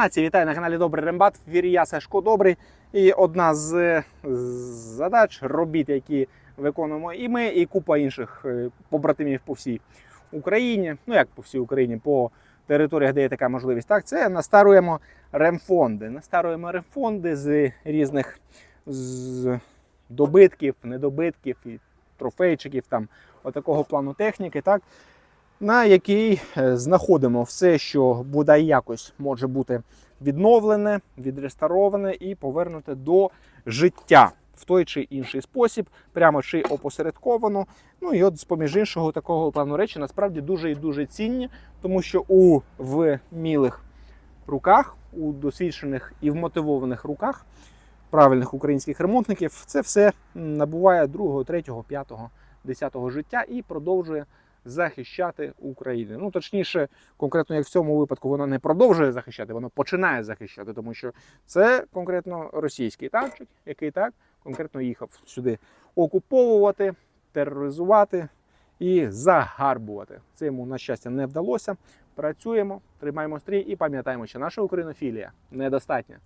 Вітаю на каналі Добрий Рембат. В ефірі я Сашко Добрий. І одна з з задач, робіт, які виконуємо і ми, і купа інших е, побратимів по всій Україні. Ну як по всій Україні, по територіях, де є така можливість. Так, це настаруємо ремфонди. Настаруємо ремфонди з різних з добитків, недобитків і трофейчиків, там отакого плану техніки. Так на якій е, знаходимо все, що буде якось може бути відновлене, відреставроване і повернуте до життя в той чи інший спосіб, прямо чи опосередковано. Ну і от з поміж іншого такого плану речі насправді дуже і дуже цінні, тому що у вмілих руках, у досвідчених і вмотивованих руках правильних українських ремонтників це все набуває другого, третього, п'ятого, десятого життя і продовжує захищати Україну. Ну точніше, конкретно як в цьому випадку воно не продовжує захищати, воно починає захищати, тому що це конкретно російський танчик, який так конкретно їхав сюди окуповувати, тероризувати і загарбувати. Це йому на щастя не вдалося. Працюємо, тримаємо стрій і пам'ятаємо, що наша українофілія недостатня.